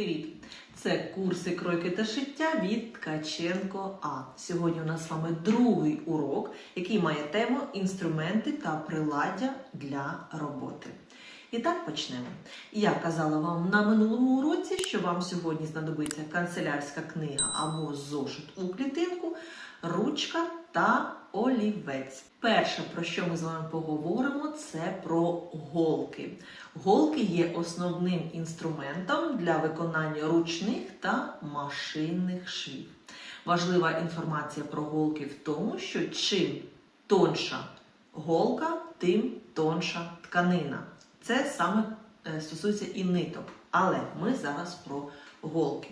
привіт! Це курси кройки та шиття від Ткаченко А. Сьогодні у нас з вами другий урок, який має тему інструменти та приладдя для роботи. І так почнемо. Я казала вам на минулому уроці, що вам сьогодні знадобиться канцелярська книга або зошит у клітинку, ручка та олівець. Перше, про що ми з вами поговоримо, це про голки. Голки є основним інструментом для виконання ручних та машинних швів. Важлива інформація про голки в тому, що чим тонша голка, тим тонша тканина. Це саме е, стосується і ниток. Але ми зараз про голки.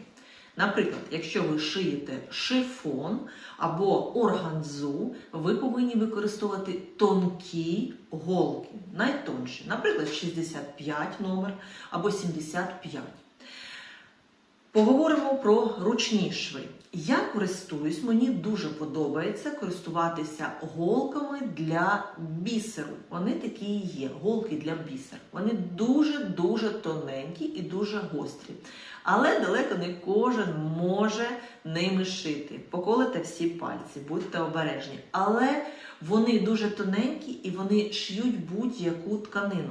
Наприклад, якщо ви шиєте шифон або органзу, ви повинні використовувати тонкі голки, найтонші, наприклад, 65 номер або 75. Поговоримо про ручні шви. Я користуюсь, мені дуже подобається користуватися голками для бісеру. Вони такі і є, голки для бісеру. Вони дуже-дуже тоненькі і дуже гострі. Але далеко не кожен може ними шити. Поколите всі пальці, будьте обережні. Але вони дуже тоненькі і вони шиють будь-яку тканину.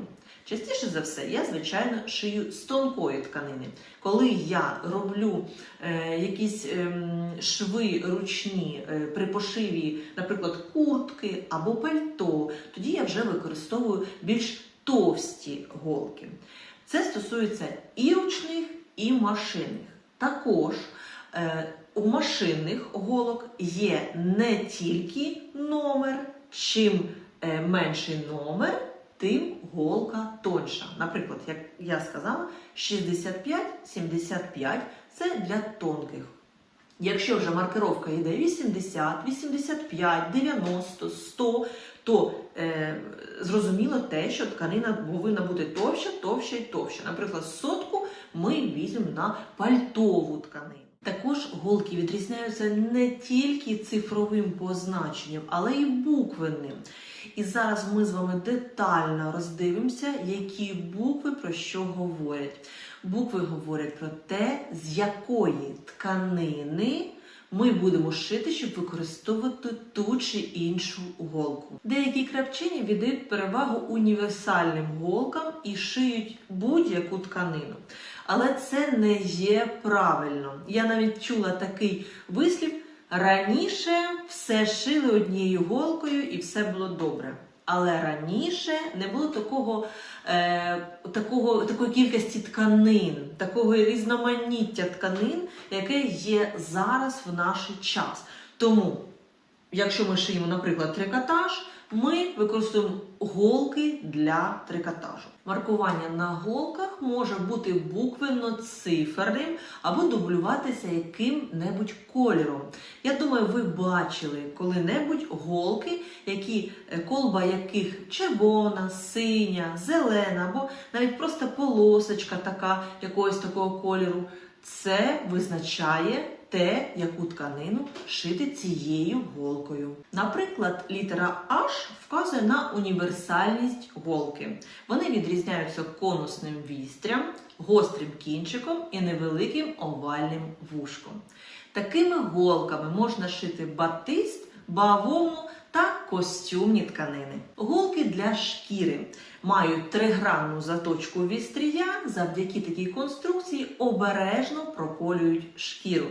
Частіше за все, я, звичайно, шию з тонкої тканини. Коли я роблю е, якісь е, шви ручні е, при пошиві, наприклад, куртки або пальто, тоді я вже використовую більш товсті голки. Це стосується і ручних, і машинних. Також е, у машинних голок є не тільки номер, чим е, менший номер, тим голка тонша. Наприклад, як я сказала, 65-75 це для тонких. Якщо вже маркировка йде 80, 85, 90, 100, то е, зрозуміло те, що тканина повинна бути товща, товща і товща. Наприклад, сотку ми візьмемо на пальтову тканину. Також голки відрізняються не тільки цифровим позначенням, але й буквенним. І зараз ми з вами детально роздивимося, які букви про що говорять. Букви говорять про те, з якої тканини ми будемо шити, щоб використовувати ту чи іншу голку. Деякі кравчині віддають перевагу універсальним голкам і шиють будь-яку тканину. Але це не є правильно. Я навіть чула такий вислів. Раніше все шили однією голкою і все було добре. Але раніше не було такого, е, такого, такої кількості тканин, такого різноманіття тканин, яке є зараз в наш час. Тому, якщо ми шиємо, наприклад, трикотаж, ми використовуємо голки для трикотажу. Маркування на голках може бути буквенно-циферним або дублюватися яким-небудь кольором. Я думаю, ви бачили коли-небудь голки, які е, колба яких червона, синя, зелена, або навіть просто полосочка така якогось такого кольору. Це визначає те, яку тканину шити цією голкою. Наприклад, літера H вказує на універсальність голки. Вони відрізняються конусним вістрям, гострим кінчиком і невеликим овальним вушком. Такими голками можна шити батист, бавовну та костюмні тканини. Голки для шкіри мають тригранну заточку вістрія, завдяки такій конструкції обережно проколюють шкіру.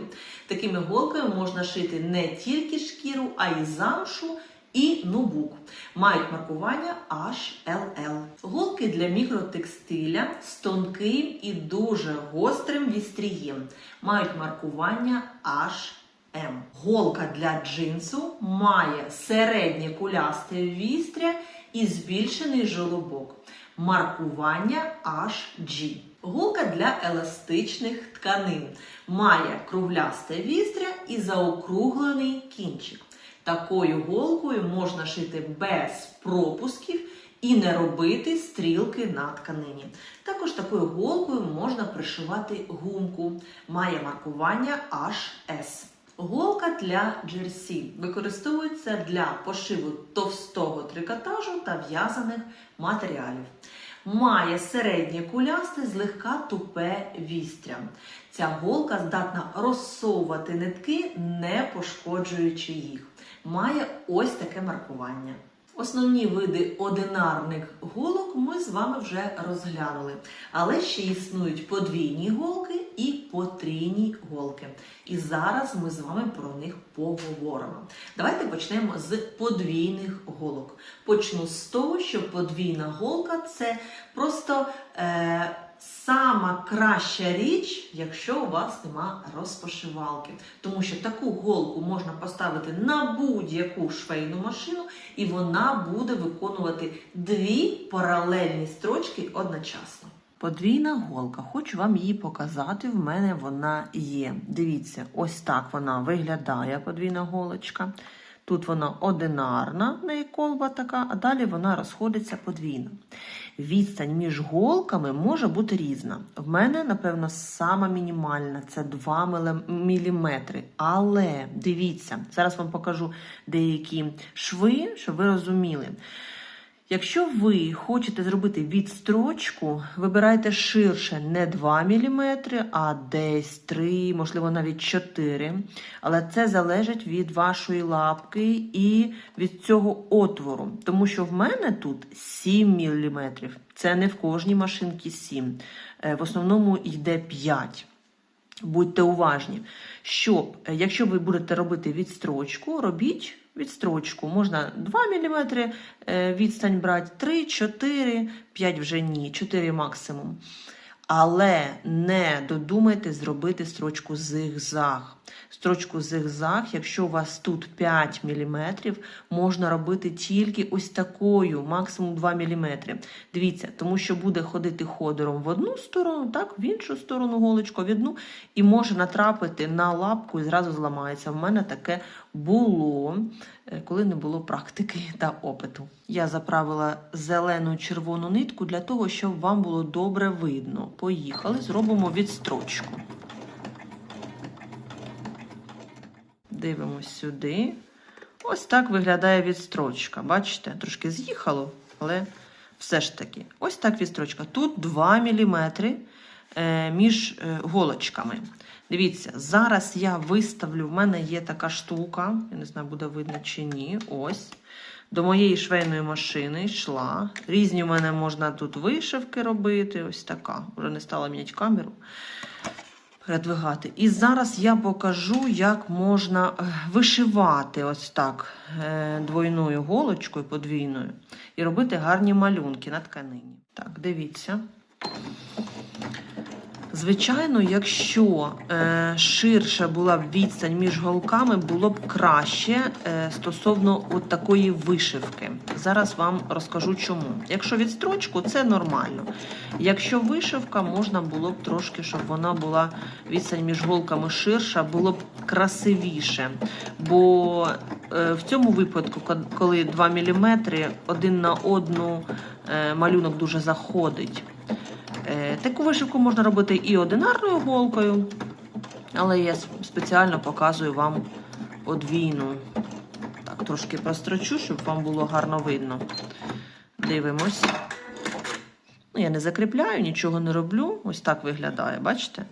Такими голками можна шити не тільки шкіру, а й замшу. І нубук мають маркування HLL. Голки для мікротекстиля з тонким і дуже гострим вістрієм мають маркування HM. Голка для джинсу має середнє кулясте вістря і збільшений жолобок. Маркування HG. Голка для еластичних тканин має круглясте вістря і заокруглений кінчик. Такою голкою можна шити без пропусків і не робити стрілки на тканині. Також такою голкою можна пришивати гумку. Має маркування HS. Голка для джерсі використовується для пошиву товстого трикотажу та в'язаних матеріалів. має середнє кулясте, злегка тупе вістря. Ця голка здатна розсовувати нитки, не пошкоджуючи їх. Має ось таке маркування. Основні види одинарних голок ми з вами вже розглянули. Але ще існують подвійні голки і потрійні голки. І зараз ми з вами про них поговоримо. Давайте почнемо з подвійних голок. Почну з того, що подвійна голка це просто е, сама краща річ, якщо у вас нема розпошивалки. Тому що таку голку можна поставити на будь-яку швейну машину, і вона буде виконувати дві паралельні строчки одночасно. Подвійна голка, хочу вам її показати. В мене вона є. Дивіться, ось так вона виглядає, подвійна голочка. Тут вона одинарна, в неї колба така, а далі вона розходиться подвійно. Відстань між голками може бути різна. В мене, напевно, сама мінімальна це 2 мм. Але дивіться, зараз вам покажу деякі шви, щоб ви розуміли. Якщо ви хочете зробити відстрочку, вибирайте ширше не 2 мм, а десь 3, можливо, навіть 4. Але це залежить від вашої лапки і від цього отвору. Тому що в мене тут 7 мм. Це не в кожній машинці 7. Е, В основному йде 5. Будьте уважні, що е, якщо ви будете робити відстрочку, робіть відстрочку. Можна 2 мм відстань брати, 3, 4, 5 вже ні, 4 максимум. Але не додумайте зробити строчку зигзаг. Строчку зигзаг, якщо у вас тут 5 мм, можна робити тільки ось такою, максимум 2 мм. Дивіться, тому що буде ходити ходором в одну сторону, так, в іншу сторону голочку, в одну, і може натрапити на лапку і зразу зламається. В мене таке було, е, коли не було практики та опиту. Я заправила зелену червону нитку для того, щоб вам було добре видно. Поїхали, зробимо відстрочку. Дивимось сюди. Ось так виглядає відстрочка. Бачите, трошки з'їхало, але все ж таки. Ось так відстрочка. Тут 2 мм між е, голочками. Дивіться, зараз я виставлю, в мене є така штука, я не знаю, буде видно чи ні. Ось. До моєї швейної машини йшла. Різні в мене можна тут вишивки робити. Ось така. Вже не стала міняти камеру. Передвигати. І зараз я покажу, як можна вишивати ось так е, двойною голочкою подвійною і робити гарні малюнки на тканині. Так, дивіться. Звичайно, якщо е, ширша була б відстань між голками, було б краще е, стосовно от такої вишивки. Зараз вам розкажу чому. Якщо відстрочку, це нормально. Якщо вишивка, можна було б трошки, щоб вона була відстань між голками ширша, було б красивіше. Бо е, в цьому випадку, коли 2 мм, один на одну е, малюнок дуже заходить. Е, Таку вишивку можна робити і одинарною голкою, але я спеціально показую вам подвійну. Так, трошки прострочу, щоб вам було гарно видно. Дивимось. Ну, Я не закріпляю, нічого не роблю. Ось так виглядає, бачите?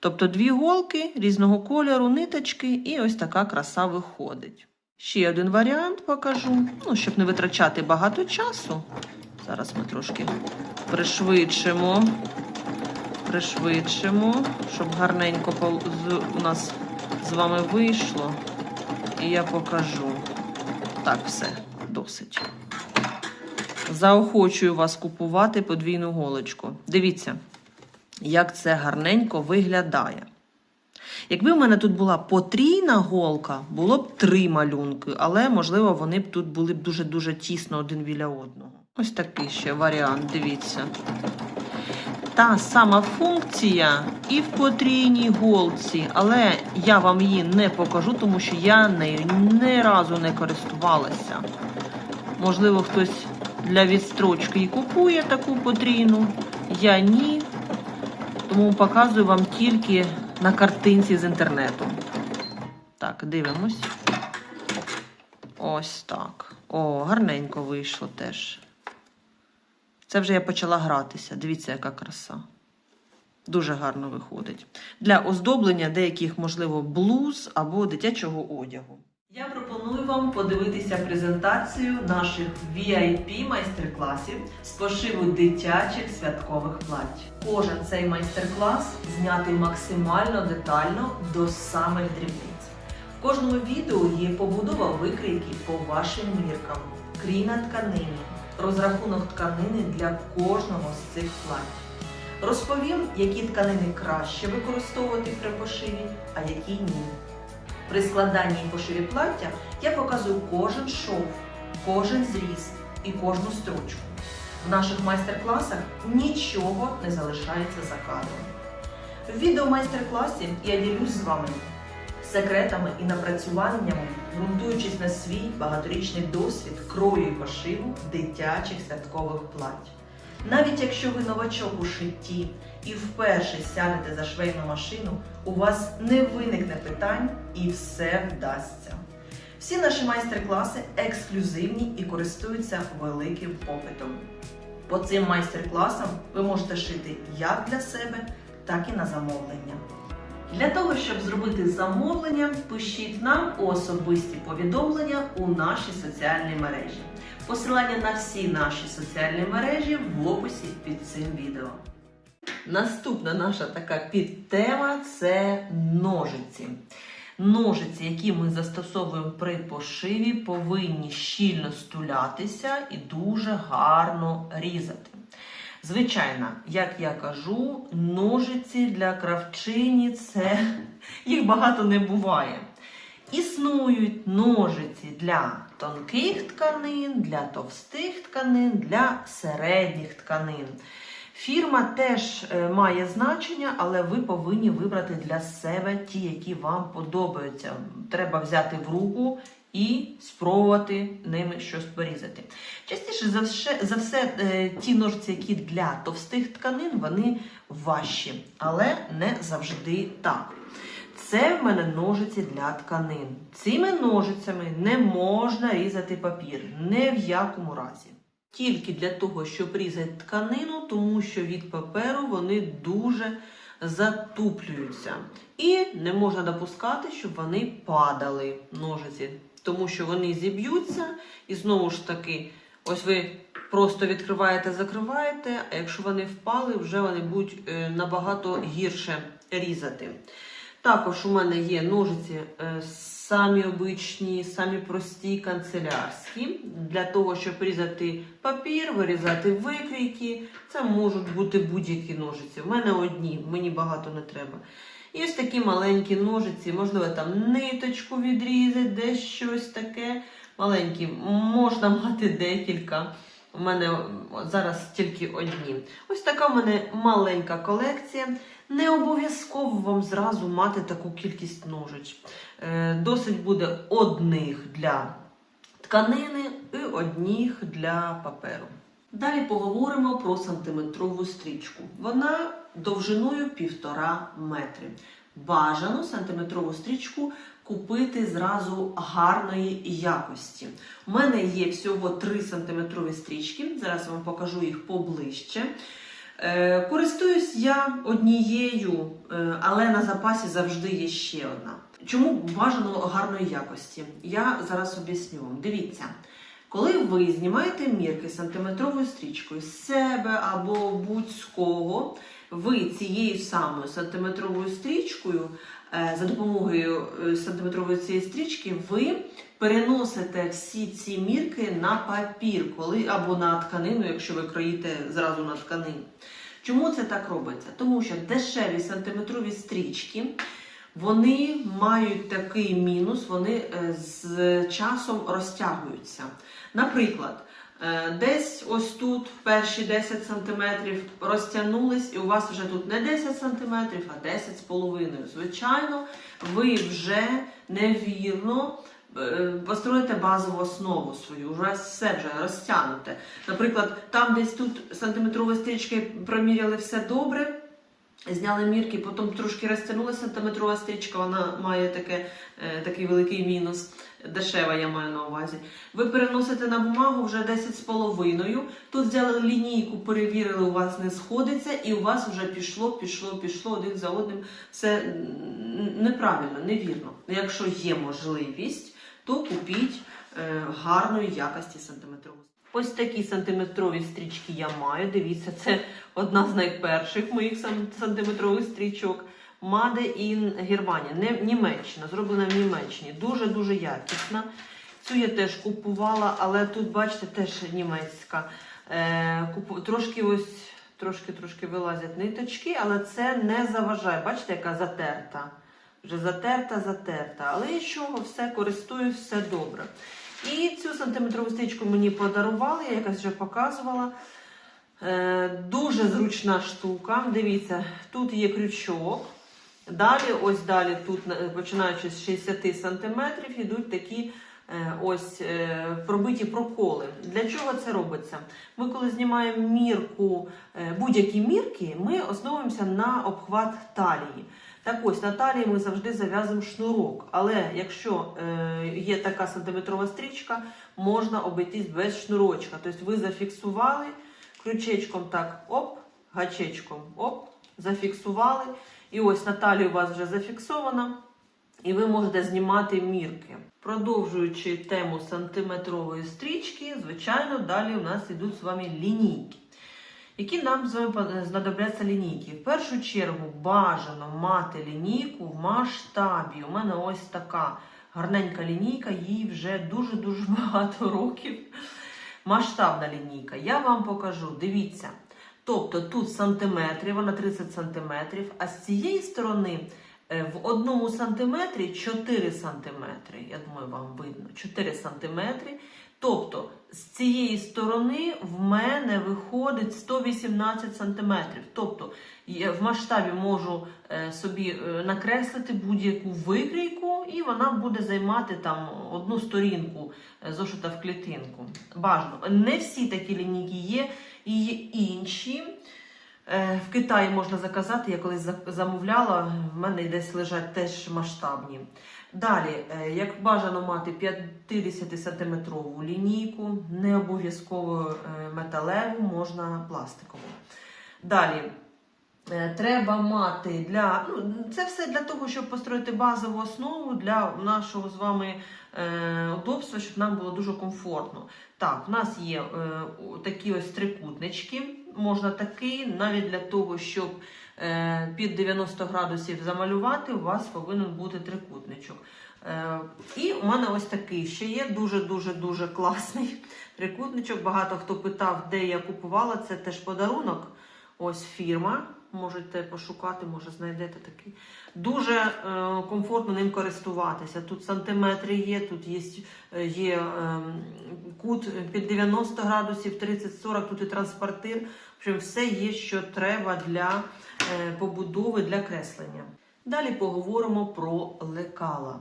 Тобто дві голки різного кольору, ниточки, і ось така краса виходить. Ще один варіант покажу, ну, щоб не витрачати багато часу. Зараз ми трошки пришвидшимо, пришвидшимо, щоб гарненько у нас з вами вийшло. І я покажу. Так, все, досить. Заохочую вас купувати подвійну голочку. Дивіться, як це гарненько виглядає. Якби в мене тут була потрійна голка, було б три малюнки, але, можливо, вони б тут були б дуже-дуже тісно один біля одного. Ось такий ще варіант, дивіться. Та сама функція і в потрійній голці, але я вам її не покажу, тому що я нею ні разу не користувалася. Можливо, хтось для відстрочки і купує таку потрійну. Я ні. Тому показую вам тільки на картинці з інтернету. Так, дивимось. Ось так. О, гарненько вийшло теж. Це вже я почала гратися. Дивіться, яка краса. Дуже гарно виходить. Для оздоблення деяких, можливо, блуз або дитячого одягу. Я пропоную вам подивитися презентацію наших VIP майстер-класів з пошиву дитячих святкових плать. Кожен цей майстер-клас знятий максимально детально до самих дрібниць. В кожному відео є побудова викрійки по вашим міркам, крій на тканині, розрахунок тканини для кожного з цих плать. Розповім, які тканини краще використовувати при пошиві, а які ні. При складанні і пошиві плаття я показую кожен шов, кожен зріз і кожну строчку. В наших майстер-класах нічого не залишається за кадром. В відео-майстер-класі я ділюсь з вами секретами і напрацюваннями, ґрунтуючись на свій багаторічний досвід крою і пошиву дитячих святкових плать. Навіть якщо ви новачок у шитті і вперше сядете за швейну машину, у вас не виникне питань і все вдасться. Всі наші майстер-класи ексклюзивні і користуються великим попитом. По цим майстер-класам ви можете шити як для себе, так і на замовлення. Для того, щоб зробити замовлення, пишіть нам особисті повідомлення у наші соціальні мережі. Посилання на всі наші соціальні мережі в описі під цим відео. Наступна наша така підтема це ножиці. Ножиці, які ми застосовуємо при пошиві, повинні щільно стулятися і дуже гарно різати. Звичайно, як я кажу, ножиці для кравчині це їх багато не буває. Існують ножиці для тонких тканин, для товстих тканин, для середніх тканин. Фірма теж е, має значення, але ви повинні вибрати для себе ті, які вам подобаються. Треба взяти в руку і спробувати ними щось порізати. Частіше за все, за все е, ті ножиці, які для товстих тканин, вони важчі, але не завжди так. Це в мене ножиці для тканин. Цими ножицями не можна різати папір, не в якому разі. Тільки для того, щоб різати тканину, тому що від паперу вони дуже затуплюються. І не можна допускати, щоб вони падали ножиці, тому що вони зіб'ються, і знову ж таки, ось ви просто відкриваєте, закриваєте, а якщо вони впали, вже вони будуть е, набагато гірше різати. Також у мене є ножиці е, самі обичні, самі прості канцелярські. Для того, щоб різати папір, вирізати викрійки. Це можуть бути будь-які ножиці. У мене одні, мені багато не треба. І ось такі маленькі ножиці, можливо, там ниточку відрізати, десь щось таке. Маленькі, можна мати декілька. У мене зараз тільки одні. Ось така в мене маленька колекція. Не обов'язково вам зразу мати таку кількість ножиць. Е, Досить буде одних для тканини і одних для паперу. Далі поговоримо про сантиметрову стрічку. Вона довжиною півтора метри. Бажано сантиметрову стрічку купити зразу гарної якості. У мене є всього 3 сантиметрові стрічки. Зараз вам покажу їх поближче. Е, Користуюсь я однією, е, але на запасі завжди є ще одна. Чому бажано гарної якості? Я зараз об'ясню вам. Дивіться, коли ви знімаєте мірки сантиметровою стрічкою з себе або будь-з кого, ви цією самою сантиметровою стрічкою, е, за допомогою е, сантиметрової цієї стрічки, ви переносите всі ці мірки на папір, коли або на тканину, якщо ви кроїте зразу на тканину. Чому це так робиться? Тому що дешеві сантиметрові стрічки. Вони мають такий мінус, вони е, з часом розтягуються. Наприклад, десь ось тут перші 10 см розтягнулись, і у вас вже тут не 10 см, а 10,5 Звичайно, ви вже невірно е, построїте базову основу свою, вже все вже розтягнуте. Наприклад, там десь тут сантиметрові стрічки проміряли все добре. Зняли мірки, потім трошки розтягнула сантиметрова стрічка, вона має таке, е, такий великий мінус. Дешева я маю на увазі. Ви переносите на бумагу вже 10 з. Тут взяли лінійку, перевірили, у вас не сходиться, і у вас вже пішло, пішло, пішло один за одним. Це неправильно, невірно. Якщо є можливість, то купіть е, гарної якості сантиметрову. Ось такі сантиметрові стрічки я маю. Дивіться, це одна з найперших моїх сантиметрових стрічок. Made in не Німеччина, зроблена в Німеччині. Дуже-дуже якісна. Цю я теж купувала, але тут, бачите, теж німецька. Е. Трошки ось, трошки трошки вилазять ниточки, але це не заважає. Бачите, яка затерта. Вже затерта, затерта. Але нічого, все користуюсь, все добре. І цю сантиметрову стрічку мені подарували, я якось вже показувала. Е, дуже зручна штука. Дивіться, тут є крючок. Далі, ось далі, тут, починаючи з 60 см, йдуть такі е, ось е, пробиті проколи. Для чого це робиться? Ми, коли знімаємо мірку, будь-які мірки, ми основуємося на обхват талії. Так ось на талії ми завжди зав'язуємо шнурок. Але якщо е, є така сантиметрова стрічка, можна обійтись без шнурочка. Тобто ви зафіксували крючечком так, оп, гачечком, оп, зафіксували. І ось на талії у вас вже зафіксована, і ви можете знімати мірки. Продовжуючи тему сантиметрової стрічки, звичайно, далі у нас йдуть з вами лінійки. Які нам з вами знадобляться лінійки? В першу чергу бажано мати лінійку в масштабі. У мене ось така гарненька лінійка, їй вже дуже-дуже багато років. Масштабна лінійка. Я вам покажу, дивіться. Тобто тут сантиметри, вона 30 сантиметрів, а з цієї сторони е, в одному сантиметрі 4 сантиметри. Я думаю, вам видно. 4 сантиметри. Тобто з цієї сторони в мене виходить 118 сантиметрів. Тобто я в масштабі можу е, собі е, накреслити будь-яку викрійку, і вона буде займати там одну сторінку е, зошита в клітинку. Бажано. Не всі такі лінійки є, і є інші. В Китаї можна заказати, я колись замовляла, в мене десь лежать теж масштабні. Далі, е, як бажано мати 50-сантиметрову лінійку, не обов'язково е, металеву, можна пластикову. Далі. е, Треба мати для ну це все для того, щоб построїти базову основу для нашого з вами удобства, щоб нам було дуже комфортно. Так, в нас є такі ось трикутнички. Можна такий, навіть для того, щоб під 90 градусів замалювати, у вас повинен бути трикутничок. Е, і у мене ось такий ще є дуже-дуже дуже класний трикутничок. Багато хто питав, де я купувала. Це теж подарунок. Ось фірма. Можете пошукати, може знайдете такий. Дуже е, комфортно ним користуватися. Тут сантиметри є, тут є, е, є е, кут під 90 градусів, 30-40, тут і транспортир. Общем, все є, що треба для е, побудови, для креслення. Далі поговоримо про лекала.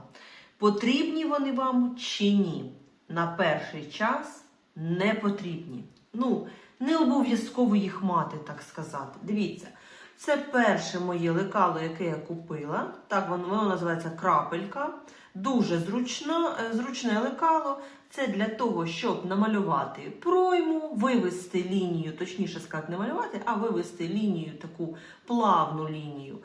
Потрібні вони вам чи ні? На перший час не потрібні. Ну, не обов'язково їх мати, так сказати. Дивіться, це перше моє лекало, яке я купила. Так воно, воно називається крапелька. Дуже зручно, е, зручне лекало. Це для того, щоб намалювати пройму, вивести лінію, точніше сказати, не малювати, а вивести лінію, таку плавну лінію.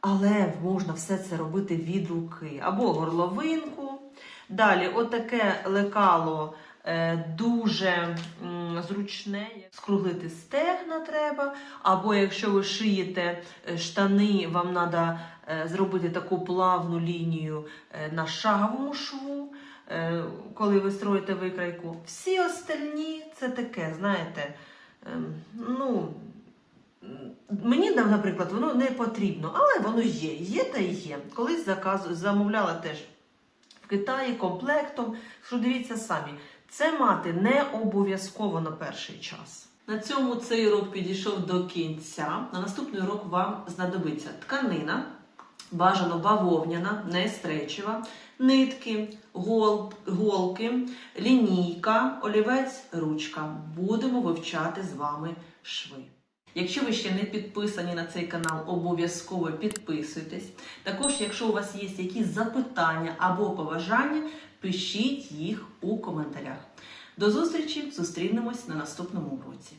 Але можна все це робити від руки або горловинку. Далі, отаке лекало е, дуже зручне. Скруглити стегна треба. Або якщо ви шиєте е, штани, вам треба зробити таку плавну лінію е, на шаговому шву, коли ви строїте викрайку. Всі остальні це таке, знаєте, ем, ну. Мені, наприклад, воно не потрібно, але воно є. Є та є. Колись заказ, замовляла теж в Китаї комплектом. Що дивіться самі, це мати не обов'язково на перший час. На цьому цей урок підійшов до кінця. На наступний урок вам знадобиться тканина, бажано бавовняна, не стречева, нитки, гол, голки, лінійка, олівець, ручка. Будемо вивчати з вами шви. Якщо ви ще не підписані на цей канал, обов'язково підписуйтесь. Також, якщо у вас є якісь запитання або побажання, пишіть їх у коментарях. До зустрічі! Зустрінемось на наступному уроці.